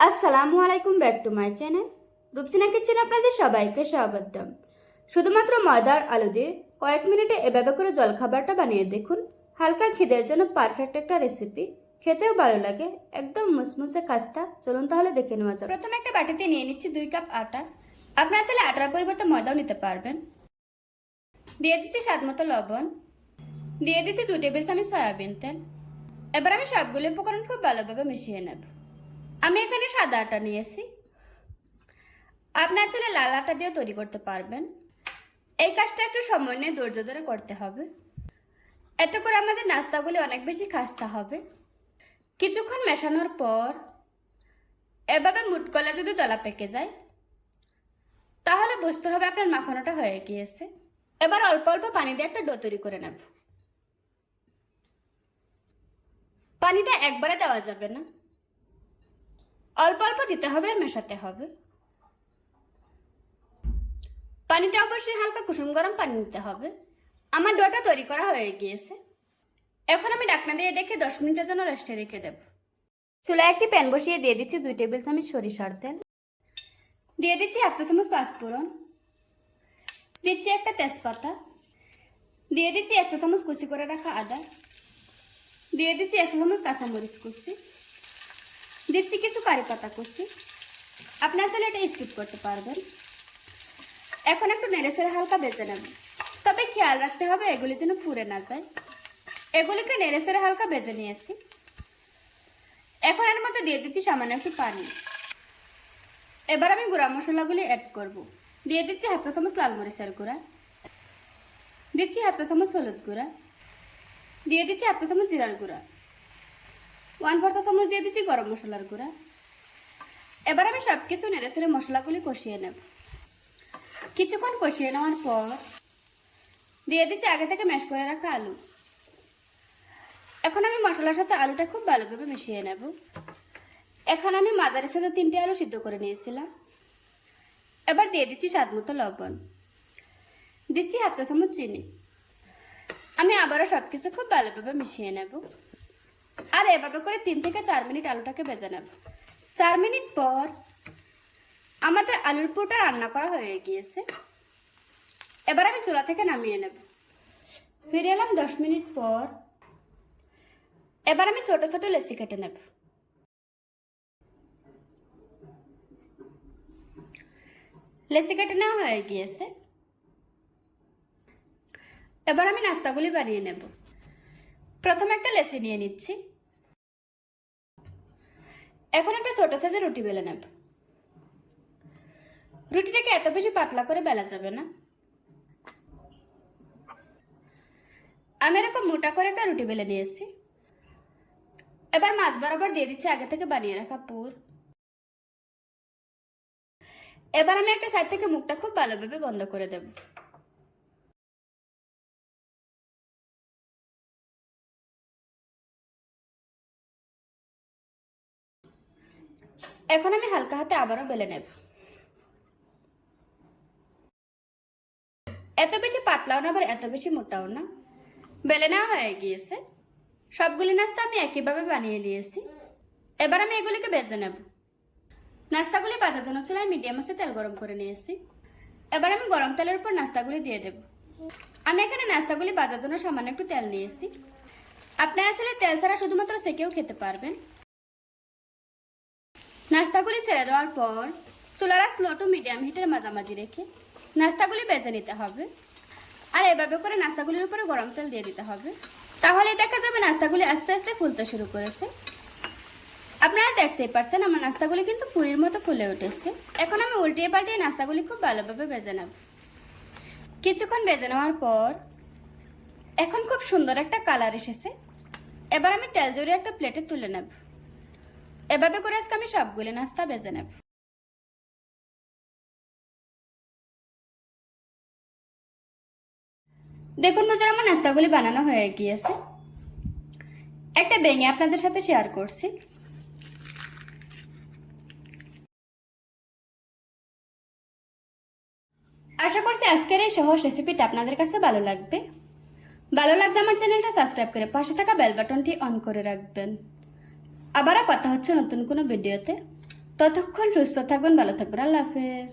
আসসালামু আলাইকুম, back to my channel. Rupsina kitchen আপনাদের সবাইকে স্বাগতম। শুধুমাত্র ময়দার আলু দিয়ে কয়েক মিনিটে এভাবে করে জলখাবারটা বানিয়ে দেখুন। হালকা খিদের জন্য পারফেক্ট একটা রেসিপি খেতেও ভালো লাগে, একদম মুসমুসে খাস্তা চলুন তাহলে দেখে নেওয়া যাক। প্রথমে একটা বাটিতে নিয়ে নিচ্ছি দুই কাপ আটা। আপনারা চাইলে আটার পরিবর্তে ময়দাও নিতে পারবেন। দিয়ে দিচ্ছি স্বাদ মতো লবণ। দিয়ে দিচ্ছি দু টেবিল চামচ সয়াবিন তেল। এবার আমি সবগুলো উপকরণ খুব ভালোভাবে মিশিয়ে নেব। আমি এখানে সাদা আটা নিয়েছি। আপনার ছেলে লাল আটা দিয়ে তৈরি করতে পারবেন। এই কাজটা একটু সময় নিয়ে ধৈর্য ধরে করতে হবে। এতে করে আমাদের নাস্তাগুলি অনেক বেশি খাস্তা হবে। কিছুক্ষণ মেশানোর পর এভাবে মুটকলা যদি দলা পেকে যায়, তাহলে বুঝতে হবে আপনার মাখানোটা হয়ে গিয়েছে। এবার অল্প অল্প পানি দিয়ে একটা ডো তৈরি করে নেব। পানিটা একবারে দেওয়া যাবে না। অল্প অল্প দিতে হবে আর মেশাতে হবে। পানিটা অবশ্যই হালকা কুসুম গরম পানি নিতে হবে। আমার ডোটা তৈরি করা হয়ে গিয়েছে। এখন আমি ডাকনা দিয়ে ডেকে দশ মিনিটের জন্য রেস্টে রেখে দেব। চুলায় একটি প্যান বসিয়ে দিয়ে দিচ্ছি দুই টেবিল চামচ সরিষার তেল। দিয়ে দিচ্ছি এক চা চামচ পাঁচফোড়ন। দিচ্ছি একটা তেজপাতা। দিয়ে দিচ্ছি এক চা চামচ কুচি করে রাখা আদা। দিয়ে দিচ্ছি এক চা চামচ কাঁচামরিচ কুচি। দিচ্ছি কিছু কারি পাতা কুচি আপনার চাইলে এটা স্কিপ করতে পারবেন। এখন একটু নেড়েচেড়ে হালকা বেজে নেব। তবে খেয়াল রাখতে হবে, এগুলি যেন পুড়ে না যায়। এগুলিকে নেড়েচেড়ে হালকা বেজে নিয়েছি। এখন এর মধ্যে দিয়ে দিচ্ছি সামান্য একটু পানি। এবার আমি গুঁড়া মশলাগুলি অ্যাড করব। দিয়ে দিচ্ছি হাফ চা চামচ লাল মরিচের গুঁড়া। দিচ্ছি হাফ চা চামচ হলুদ গুঁড়া। দিয়ে দিচ্ছি হাফ চা চামচ জিরার গুঁড়া। ওয়ান ফোর চা চামচ দিয়ে দিচ্ছি গরম মশলার গুঁড়া। এবার আমি সব কিছু নেড়ে ছেড়ে মশলাগুলি কষিয়ে নেব। কিছুক্ষণ কষিয়ে নেওয়ার পর দিয়ে দিচ্ছি আগে থেকে ম্যাশ করে রাখা আলু। এখন আমি মশলার সাথে আলুটা খুব ভালোভাবে মিশিয়ে নেব। এখন আমি মাদারের সাথে তিনটে আলু সিদ্ধ করে নিয়েছিলাম। এবার দিয়ে দিচ্ছি স্বাদ মতো লবণ। দিচ্ছি হাফ চা চামচ চিনি। আমি আবারও সব কিছু খুব ভালোভাবে মিশিয়ে নেব। আর এভাবে করে তিন থেকে চার মিনিট আলুটাকে ভেজে নেব। চার মিনিট পর আমাদের আলুর পুরোটা রান্না করা হয়ে গিয়েছে। এবার আমি চুলা থেকে নামিয়ে নেব। ফিরে এলাম দশ মিনিট পর। এবার আমি ছোট ছোট লেসি কেটে নেব। লেসি কেটে নেওয়া হয়ে গিয়েছে। এবার আমি নাস্তাগুলি বানিয়ে নেব। প্রথমে একটা লেসি নিয়ে নিচ্ছি। এখন একটা ছোট সাইজের রুটি বেলে নেব। রুটিটাকে এত বেশি পাতলা করে বেলা যাবে না। আমি এরকম মোটা করে একটা রুটি বেলে নিয়েছি। এবার মাছ বরাবর দিয়ে দিচ্ছি আগে থেকে বানিয়ে রাখা পুর। এবার আমি একটা সাইড থেকে মুখটা খুব ভালোভাবে বন্ধ করে দেব। এখন আমি হালকা হাতে আবারও বেলে নেব। এত বেশি পাতলাও না, আবার এত বেশি মোটাও না। বেলে নেওয়া হয়ে গিয়েছে। সবগুলি নাস্তা আমি একইভাবে বানিয়ে নিয়েছি। এবার আমি এগুলিকে বেজে নেব। নাস্তাগুলি বাজার জন্য চুলায় মিডিয়াম আছে তেল গরম করে নিয়েছি। এবার আমি গরম তেলের উপর নাস্তাগুলি দিয়ে দেব। আমি এখানে নাস্তাগুলি বাজার জন্য সামান্য একটু তেল নিয়েছি। আপনারা আসলে তেল ছাড়া শুধুমাত্র সেকেও খেতে পারবেন। নাস্তাগুলি ছেড়ে দেওয়ার পর চুলার স্লো টু মিডিয়াম হিটের মাঝামাঝি রেখে নাস্তাগুলি বেজে নিতে হবে। আর এভাবে করে নাস্তাগুলির উপরে গরম তেল দিয়ে দিতে হবে। তাহলে দেখা যাবে নাস্তাগুলি আস্তে আস্তে ফুলতে শুরু করেছে। আপনারা দেখতেই পাচ্ছেন আমার নাস্তাগুলি কিন্তু পুরীর মতো ফুলে উঠেছে। এখন আমি উল্টিয়ে পাল্টিয়ে নাস্তাগুলি খুব ভালোভাবে বেজে নেব। কিছুক্ষণ বেজে নেওয়ার পর এখন খুব সুন্দর একটা কালার এসেছে। এবার আমি তেল জড়িয়ে একটা প্লেটে তুলে নেব। এভাবে করে আজকে আমি সবগুলি নাস্তা বেজে নেব। দেখুন বন্ধুরা, আমার নাস্তাগুলি বানানো হয়ে গিয়েছে। একটা ভেঙে আপনাদের সাথে শেয়ার করছি। আশা করছি আজকের এই সহজ রেসিপিটা আপনাদের কাছে ভালো লাগবে। ভালো লাগলে আমার চ্যানেলটা সাবস্ক্রাইব করে পাশে থাকা বেল বাটনটি অন করে রাখবেন। আবারও কথা হচ্ছে নতুন কোনো ভিডিওতে। ততক্ষণ সুস্থ থাকবেন ভালো থাকবেন আল্লাহ হাফেজ।